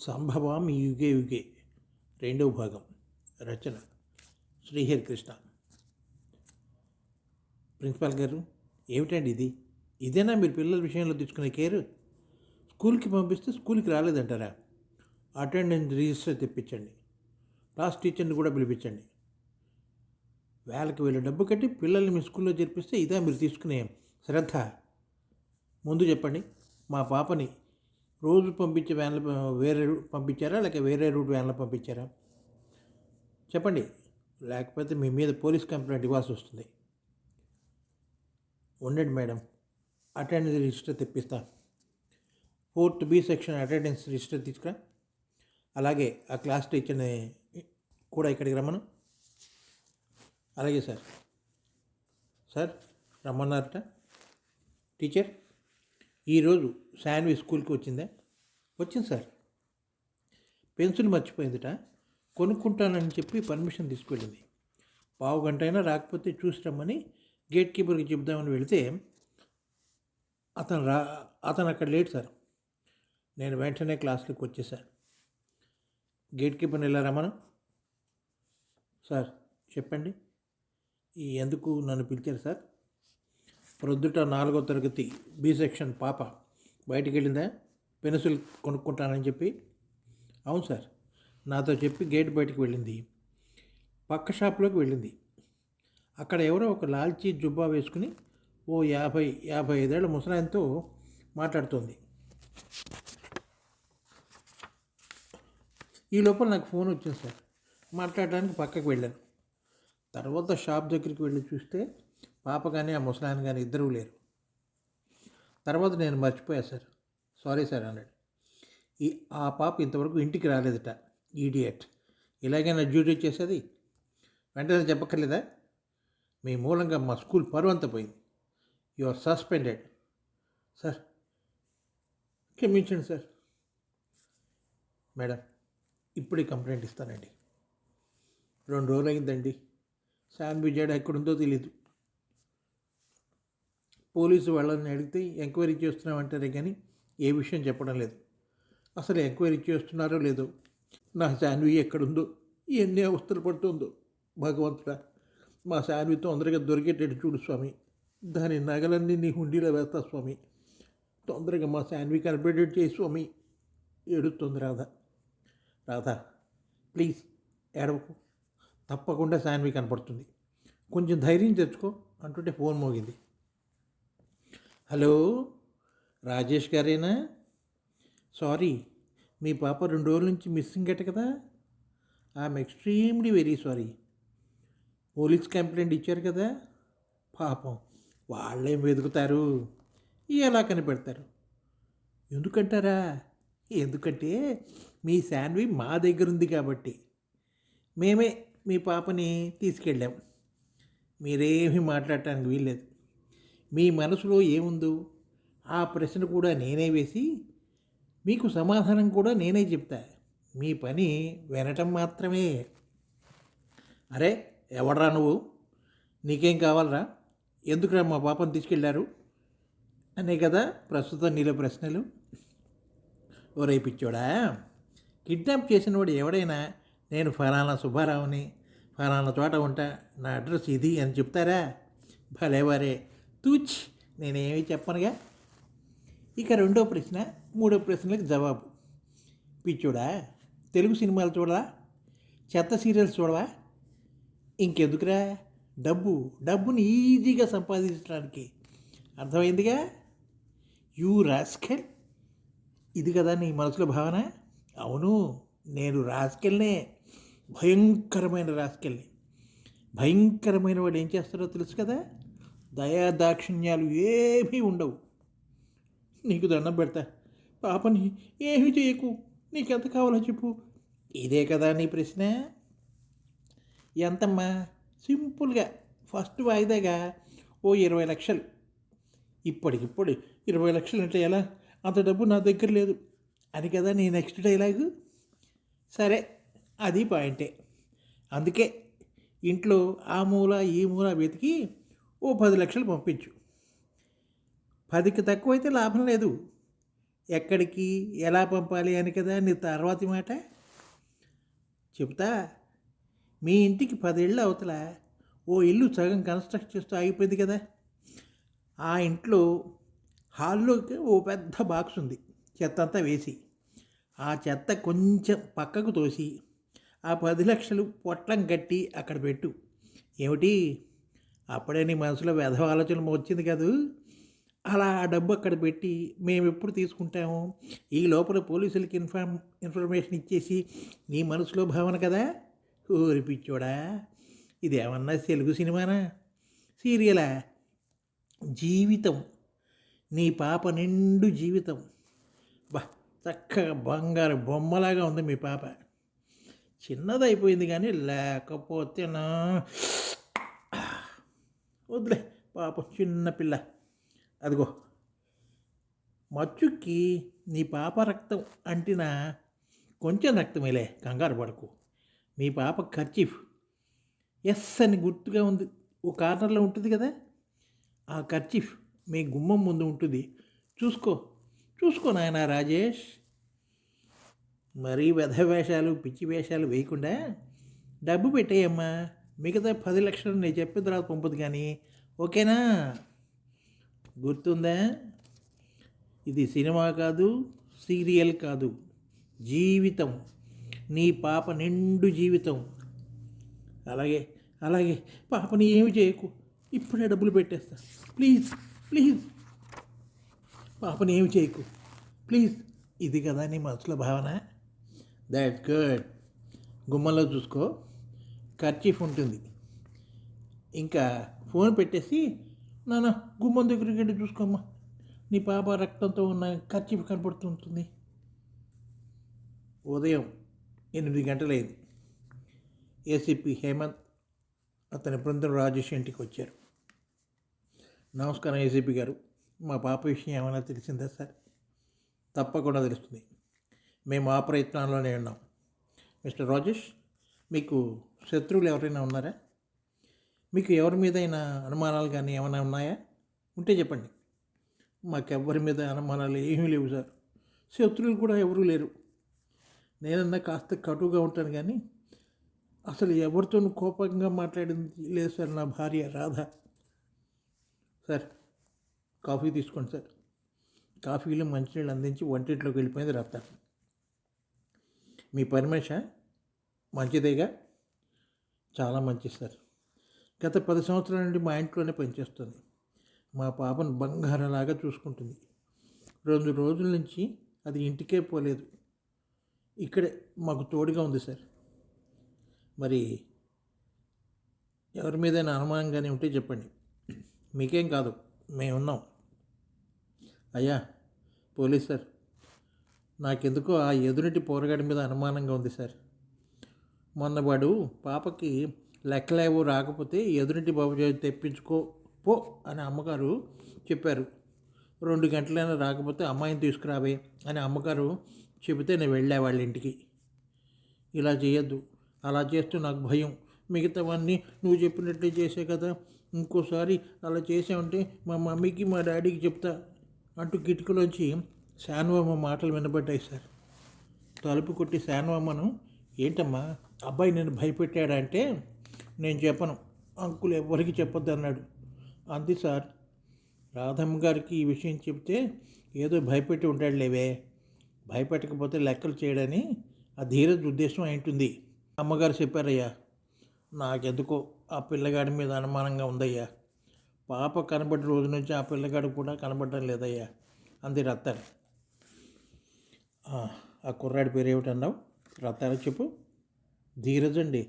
సంభవం యుగే యుగే. రెండవ భాగం. రచన. శ్రీహరి కృష్ణ ప్రిన్సిపాల్ గారు ఏమిటండి ఇది? ఇదేనా మీరు పిల్లల విషయంలో తీసుకునే కేర్? స్కూల్కి పంపిస్తే స్కూల్కి రాలేదంటారా? అటెండెన్స్ రిజిస్టర్ తెప్పించండి. క్లాస్ టీచర్ని కూడా పిలిపించండి. వేళకి వీళ్ళ డబ్బు కట్టి పిల్లల్ని మీ స్కూల్లో చేర్పిస్తే ఇదా మీరు తీసుకునే శ్రద్ధ. ముందు చెప్పండి మా పాపని రోజు పంపించే వ్యాన్లు వేరే రూ- పంపించారా? లేక వేరే రూట్ వ్యాన్లో పంపించారా? చెప్పండి. లేకపోతే మీ మీద పోలీస్ కంప్లైంట్ ఇవ్వాల్సి వస్తుంది. ఉండండి మేడం. అటెండెన్స్ రిజిస్టర్ తెప్పిస్తా. Fourth B section attendance register తీసుకురా. అలాగే ఆ క్లాస్ టీచర్ని కూడా ఇక్కడికి రమ్మను. అలాగే సార్. సార్ రమ్మన్నారట. టీచర్ ఈరోజు శాన్వి స్కూల్కి వచ్చిందా? వచ్చింది సార్. పెన్సిల్ మర్చిపోయిందిట. కొనుక్కుంటానని చెప్పి పర్మిషన్ తీసుకెళ్ళింది. పావు గంట అయినా రాకపోతే చూసి రమ్మని గేట్ కీపర్కి చెప్దామని వెళితే అతను రా అతను అక్కడ లేడు సార్. నేను వెంటనే క్లాస్లోకి వచ్చేసాను గేట్ కీపర్ని ఎలా రమ్మను? సార్ చెప్పండి. ఈ ఎందుకు నన్ను పిలిచారు సార్? ప్రొద్దుట నాలుగో తరగతి బి సెక్షన్ పాప బయటికి వెళ్ళిందా? పెన్సిల్ కొనుక్కుంటానని చెప్పి. అవును సార్ నాతో చెప్పి గేట్ బయటికి వెళ్ళింది. పక్క షాప్లోకి వెళ్ళింది. అక్కడ ఎవరో ఒక లాల్చీ జుబ్బా వేసుకుని ఓ యాభై యాభై ఐదేళ్ళ ముసలాయనతో మాట్లాడుతోంది. ఈ లోపల నాకు ఫోన్ వచ్చింది సార్. మాట్లాడడానికి పక్కకు వెళ్ళాను. తర్వాత షాప్ దగ్గరికి వెళ్ళి చూస్తే పాప కానీ ఆ ముసలాయన కానీ ఇద్దరూ లేరు. తర్వాత నేను మర్చిపోయా సార్. సారీ సార్ అన్నాడు ఈ ఆ పాప ఇంతవరకు ఇంటికి రాలేదట ఈడియట్. ఇలాగైనా డ్యూటీ చేసేది? వెంటనే చెప్పక్కర్లేదా? మీ మూలంగా మా స్కూల్ పరువు అంతా పోయింది యు ఆర్ సస్పెండెడ్. సార్ క్షమించండి సార్. మేడం ఇప్పుడే కంప్లైంట్ ఇస్తానండి. రెండు రోజులు అయిందండి శాండ్విచ్ జడ ఎక్కడుందో తెలీదు. పోలీసు వాళ్ళని అడిగితే ఎంక్వైరీ చేస్తున్నామంటారే కానీ ఏ విషయం చెప్పడం లేదు. అసలు ఎంక్వైరీ చేస్తున్నారో లేదో. నా శాన్వి ఎక్కడుందో? ఎన్ని అవస్థలు పడుతుందో. భగవంతుడా మా శాన్వి తొందరగా దొరికేటట్టు చూడు స్వామి. దాని నగలన్నీ నీ హుండీలో వేస్తా స్వామి. తొందరగా మా శాన్వి కనిపెట్టేట్టు చేయి స్వామి. ఏడుస్తుంది రాధ. రాధా ప్లీజ్ ఏడవకు. తప్పకుండా శాన్వి కనపడుతుంది. కొంచెం ధైర్యం తెచ్చుకో అంటుంటే ఫోన్ మోగింది. హలో? రాజేష్ గారేనా? సారీ మీ పాప రెండు రోజుల నుంచి మిస్సింగ్ అట కదా. I'm extremely very sorry. Police complaint ఇచ్చారు కదా. పాపం వాళ్ళేం వెతుకుతారు? ఎలా కనిపెడతారు? ఎందుకంటారా? ఎందుకంటే మీ శాన్వి మా దగ్గర ఉంది కాబట్టి. మేమే మీ పాపని తీసుకెళ్ళాం. మీరేమీ మాట్లాడటానికి వీల్లేదు. మీ మనసులో ఏముందో ఆ ప్రశ్న కూడా నేనే వేసి మీకు సమాధానం కూడా నేనే చెప్తా. మీ పని వినటం మాత్రమే. అరే ఎవడరా నువ్వు? నీకేం కావాలరా? ఎందుకురా మా పాపను తీసుకెళ్ళారు అనే కదా ప్రస్తుతం నీలో ప్రశ్నలు. ఓరే పిచ్చోడా కిడ్నాప్ చేసినవాడు ఎవడైనా? నేను ఫలానా సుబ్బారావుని ఫలానా చోట ఉంటా నా అడ్రస్ ఇది అని చెప్తారా? భలేవారే. తూచ్ నేనేమి చెప్పనుగా? ఇక రెండో ప్రశ్న మూడో ప్రశ్నలకు జవాబు. పిచ్చోడా? తెలుగు సినిమాలు చూడవా? చెత్త సీరియల్స్ చూడవా? ఇంకెందుకురా? డబ్బు డబ్బుని ఈజీగా సంపాదించడానికి. అర్థమైందిగా? You rascal. ఇది కదా నీ మనసులో భావన? అవును నేను రాస్కెల్నే. భయంకరమైన రాస్కెల్ని. భయంకరమైన వాడు ఏం చేస్తారో తెలుసు కదా? దయా దాక్షిణ్యాలు ఏమీ ఉండవు. నీకు దండం పెడతా. పాపని ఏమి చేయకు. నీకెంత కావాలో చెప్పు. ఇదే కదా నీ ప్రశ్న? ఎంతమ్మా? సింపుల్గా ఫస్ట్ వాయిదాగా ఓ ఇరవై లక్షలు. ఇప్పటికిప్పుడు ఇరవై లక్షలు అంటే ఎలా? అంత డబ్బు నా దగ్గర లేదు. అని కదా నీ నెక్స్ట్ డైలాగు? సరే అది పాయింటే. అందుకే ఇంట్లో ఆ మూల ఈ మూల వెతికి ఓ పది లక్షలు పంపించు. పదికి తక్కువైతే లాభం లేదు. ఎక్కడికి ఎలా పంపాలి అని కదా నీ తర్వాతి మాట. చెప్తా మీ ఇంటికి పదేళ్ళు అవతల ఓ ఇల్లు సగం కన్స్ట్రక్ట్ చేస్తూ ఆగిపోయింది కదా. ఆ ఇంట్లో హాల్లోకి ఓ పెద్ద బాక్స్ ఉంది. చెత్త అంతా వేసి ఆ చెత్త కొంచెం పక్కకు తోసి ఆ పది లక్షలు పొట్లం కట్టి అక్కడ పెట్టు. ఏమిటి? అప్పుడే నీ మనసులో వ్యధ ఆలోచన వచ్చింది కదూ. అలా ఆ డబ్బు అక్కడ పెట్టి మేము ఎప్పుడు తీసుకుంటాము? ఈ లోపల పోలీసులకి ఇన్ఫార్మ్ ఇన్ఫర్మేషన్ ఇచ్చేసి నీ మనసులో భావన కదా? ఊరిపిచ్చోడా ఇది ఏమన్నా తెలుగు సినిమానా? సీరియలా? జీవితం. నీ పాప నిండు జీవితం. బా చక్కగా బంగారు బొమ్మలాగా ఉంది మీ పాప. చిన్నదైపోయింది కానీ లేకపోతే నా వద్దులే పాపం చిన్నపిల్ల అదిగో. మచ్చుకి నీ పాప రక్తం అంటిన కొంచెం రక్తమేలే కంగారు పడకు. మీ పాప ఖర్చీఫ్ ఎస్ అని గుర్తుగా ఉంది ఓ కార్నర్లో ఉంటుంది కదా? ఆ ఖర్చీఫ్ మీ గుమ్మం ముందు ఉంటుంది. చూసుకో చూసుకో నాయన రాజేష్. మరీ వెధ వేషాలు పిచ్చి వేషాలు వేయకుండా డబ్బు పెట్టేయమ్మా. మిగతా పది లక్షలు నేను చెప్పిన తర్వాత పంపదు కానీ ఓకేనా? గుర్తుందా? ఇది సినిమా కాదు సీరియల్ కాదు. జీవితం. నీ పాప నిండు జీవితం. అలాగే అలాగే. పాపని ఏమి చేయకు. ఇప్పుడే డబ్బులు పెట్టేస్తా. Please please. పాపని ఏమి చేయకు. ప్లీజ్. ఇది కదా నీ మనసులో భావన? దాట్ గుడ్ గుమ్మలో చూసుకో. ఖర్చీఫ్ ఉంటుంది. ఇంకా ఫోన్ పెట్టేసి నాన్న గుమ్మం దగ్గరికి వెళ్ళి చూసుకోమ్మా. నీ పాప రక్తంతో ఉన్న ఖర్చీఫ్ కనపడుతుంటుంది. ఉదయం ఎనిమిది గంటలైంది. ఏసీపీ హేమంత్ అతని బృందం రాజేష్ ఇంటికి వచ్చారు. నమస్కారం ఏసీపీ గారు. మా పాప విషయం ఏమైనా తెలిసిందా సార్? తప్పకుండా తెలుస్తుంది. మేము ఆ ప్రయత్నంలోనే ఉన్నాం. మిస్టర్ రాజేష్ మీకు శత్రువులు ఎవరైనా ఉన్నారా? మీకు ఎవరి మీదైనా అనుమానాలు కానీ ఏమైనా ఉన్నాయా? ఉంటే చెప్పండి. మాకు ఎవరి మీద అనుమానాలు ఏమీ లేవు సార్. శత్రువులు కూడా ఎవరూ లేరు. నేనన్నా కాస్త కటుగా ఉంటాను కానీ అసలు ఎవరితోనూ కోపంగా మాట్లాడింది లేదు సార్ నా భార్య రాధ. సార్ కాఫీ తీసుకోండి సార్. కాఫీలో మంచినీళ్ళు అందించి వంటింట్లోకి వెళ్ళిపోయింది రత్త మీ పర్మిషన్ మంచిదేగా? చాలా మంచిది సార్. గత పది సంవత్సరాల నుండి మా ఇంట్లోనే పనిచేస్తుంది. మా పాపను బంగారంలాగా చూసుకుంటుంది. రెండు రోజుల నుంచి అది ఇంటికే పోలేదు. ఇక్కడే మాకు తోడుగా ఉంది సార్. మరి ఎవరి మీదైనా అనుమానంగానే ఉంటే చెప్పండి. మీకేం కాదు మేమున్నాం. అయ్యా పోలీస్ సార్ నాకెందుకో ఆ ఎదురింటి పోరగాడి మీద అనుమానంగా ఉంది సార్. మొన్నవాడు పాపకి లెక్కలేవో రాకపోతే ఎదురింటి బాబు చేతి తెప్పించుకో పో అని అమ్మగారు చెప్పారు. రెండు గంటలైనా రాకపోతే అమ్మాయిని తీసుకురావే అని అమ్మగారు చెబితే నేను వెళ్ళా వాళ్ళ ఇంటికి. ఇలా చేయొద్దు. అలా చేస్తూ నాకు భయం. మిగతావన్నీ నువ్వు చెప్పినట్లే చేసే కదా. ఇంకోసారి అలా చేసామంటే మా మమ్మీకి మా డాడీకి చెప్తా అంటూ కిటికీలోంచి శాన్వమ్మ మాటలు వినబడ్డాయి సార్. తలుపు కొట్టి శాన్వమ్మను ఏంటమ్మా అబ్బాయి నేను భయపెట్టాడంటే నేను చెప్పను. అంకులు ఎవరికి చెప్పొద్దు అన్నాడు. అంది సార్ రాధమ్మ గారికి ఈ విషయం చెప్తే ఏదో భయపెట్టి ఉంటాడు లేవే భయపెట్టకపోతే లెక్కలు చేయడని ఆ ధీరజ్ ఉద్దేశం అయింటుంది. అమ్మగారు చెప్పారయ్యా నాకెందుకో ఆ పిల్లగాడి మీద అనుమానంగా ఉందయ్యా. పాప కనబడిన రోజు నుంచి ఆ పిల్లగాడు కూడా కనబడడం లేదయ్యా అంది రత్తారు ఆ కుర్రాడి పేరు ఏమిటన్నావు రత్తారు చెప్పు. ధీరజ్ అండి.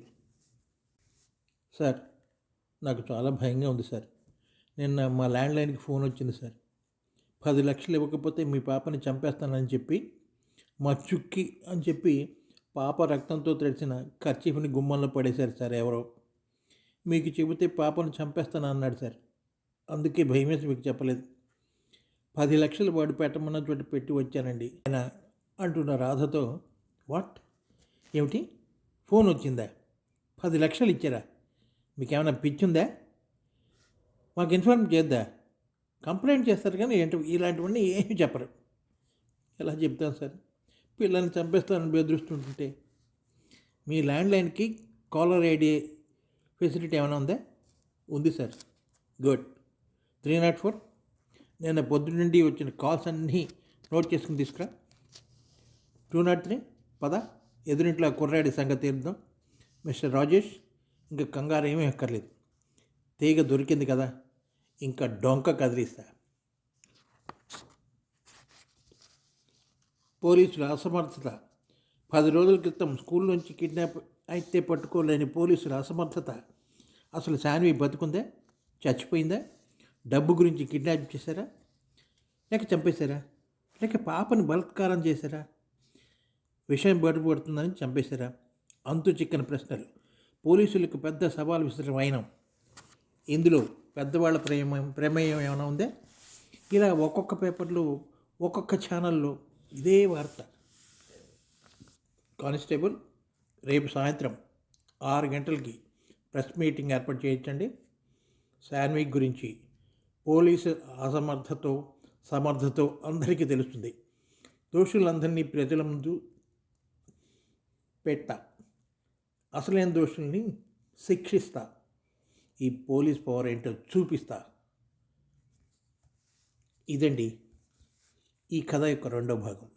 సార్ నాకు చాలా భయంగా ఉంది సార్. నిన్న మా ల్యాండ్లైన్కి ఫోన్ వచ్చింది సార్. పది లక్షలు ఇవ్వకపోతే మీ పాపని చంపేస్తానని చెప్పి మా చుక్కి అని చెప్పి పాప రక్తంతో తెరిచిన ఖర్చీఫ్ని గుమ్మంలో పడేశారు సార్ ఎవరో. మీకు చెబితే పాపను చంపేస్తాను అన్నాడు సార్. అందుకే భయమేసి మీకు చెప్పలేదు. పది లక్షలు వాడు పెట్టమన్న చోట పెట్టి వచ్చానండి. ఆయన అంటున్న రాధతో వాట్? ఏమిటి? ఫోన్ వచ్చిందా? పది లక్షలు ఇచ్చారా? మీకేమైనా పిచ్చుందా? మాకు ఇన్ఫార్మ్ చేద్దా? కంప్లైంట్ చేస్తారు కానీ ఏంటి? ఇలాంటివన్నీ ఏమీ చెప్పరు. ఎలా చెప్తాను సార్? పిల్లల్ని చంపేస్తానని బెదిరిస్తుంటుంటే మీ ల్యాండ్లైన్కి కాలర్ ఐడి ఫెసిలిటీ ఏమైనా ఉందా? ఉంది sir. Good. Three nought four. నేను పొద్దు నుండి వచ్చిన కాల్స్ అన్నీ నోట్ చేసుకుని తీసుకురా. Two nought three. పద. ఎదురింట్లో కుర్రాడి సంగతి తీరుద్దాం. మిస్టర్ రాజేష్ ఇంక కంగారు ఏమీ ఎక్కర్లేదు తీగ దొరికింది కదా ఇంకా డొంక కదిలిస్తా. పోలీసుల అసమర్థత. పది రోజుల క్రితం స్కూల్ నుంచి కిడ్నాప్ అయితే పట్టుకోలేని పోలీసుల అసమర్థత. అసలు శాన్వి బతుకుందా? చచ్చిపోయిందా? డబ్బు గురించి కిడ్నాప్ చేశారా? లేక చంపేశారా? లేక పాపని బలాత్కారం చేశారా? విషయం బయటపడుతుందని చంపేశారా? అంతు చిక్కని ప్రశ్నలు. పోలీసులకు పెద్ద సవాల్ విసరం అయినాం. ఇందులో పెద్దవాళ్ళ ప్రేమ ప్రమేయం ఏమైనా ఉందా? ఇలా ఒక్కొక్క పేపర్లో ఒక్కొక్క ఛానల్లో ఇదే వార్త. కానిస్టేబుల్ రేపు సాయంత్రం ఆరు గంటలకి ప్రెస్ మీటింగ్ ఏర్పాటు చేయించండి శాన్విక్ గురించి పోలీసు అసమర్థతో సమర్థతో అందరికీ తెలుస్తుంది. దోషులందరినీ ప్రజల ముందు పెట్ట. అసలైన దోషుల్ని శిక్షిస్తా. ఈ పోలీస్ పవర్ ఏంటో చూపిస్తా. ఇదండి ఈ కథ యొక్క రెండో భాగం.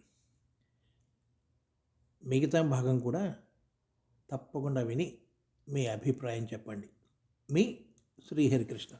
మిగతా భాగం కూడా తప్పకుండా విని మీ అభిప్రాయం చెప్పండి. మీ శ్రీహరికృష్ణ.